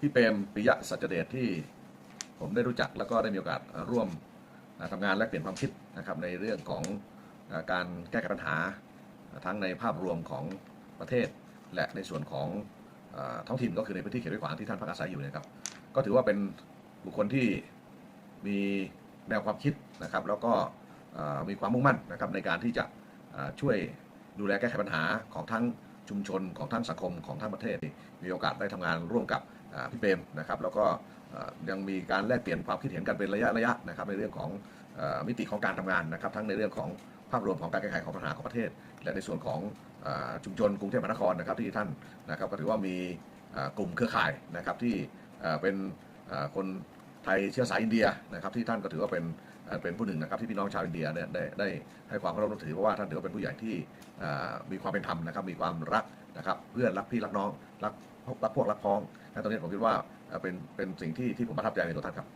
พี่เปรมปิยะสัจเดชที่ผมได้รู้จักแล้วก็ได้มีโอกาสร่วมทำงานและเปลี่ยนความคิดนะครับในเรื่องของการแก้ไขปัญหาทั้งในภาพรวมของประเทศ และในส่วนของท้องถิ่นก็คือในพื้นที่เขตวยขวางที่ท่านพักอาศัยอยู่นะครับ ก็ถือว่าเป็นบุคคลที่มีแนวความคิดนะครับ แล้วก็มีความมุ่งมั่นนะครับในการที่จะช่วยดูแลแก้ไขปัญหาของทั้งชุมชนของทั้งสังคมของทั้งประเทศ มีโอกาสได้ทำงานร่วมกับ พี่เปรมนะครับแล้วก็ยังมีการแลกเปลี่ยนความคิดเห็นกันเป็นระยะระยะนะครับในเรื่องของมิติของการทำงานนะครับทั้งในเรื่องของภาพรวมของการแก้ไขของปัญหาของประเทศ และในส่วนของชุมชนกรุงเทพมหานครนะครับที่ท่านนะครับก็ถือว่ามีกลุ่มเครือข่ายนะครับที่เป็นคนไทยเชื้อสายอินเดียนะครับที่ท่านก็ถือว่าเป็นเป็นผู้หนึ่งนะครับที่พี่น้องชาวอินเดียเนี่ยได้ได้ให้ความเคารพนับถือเพราะว่าท่านถือว่าเป็นผู้ใหญ่ที่มีความเป็นธรรมนะครับมีความรักนะครับเพื่อนรักพี่รักน้องรัก รักพวกรักพ้องนะตรงนี้ผมคิดว่าเป็นเป็นสิ่งที่ที่ผมประทับใจในตัวท่านครับ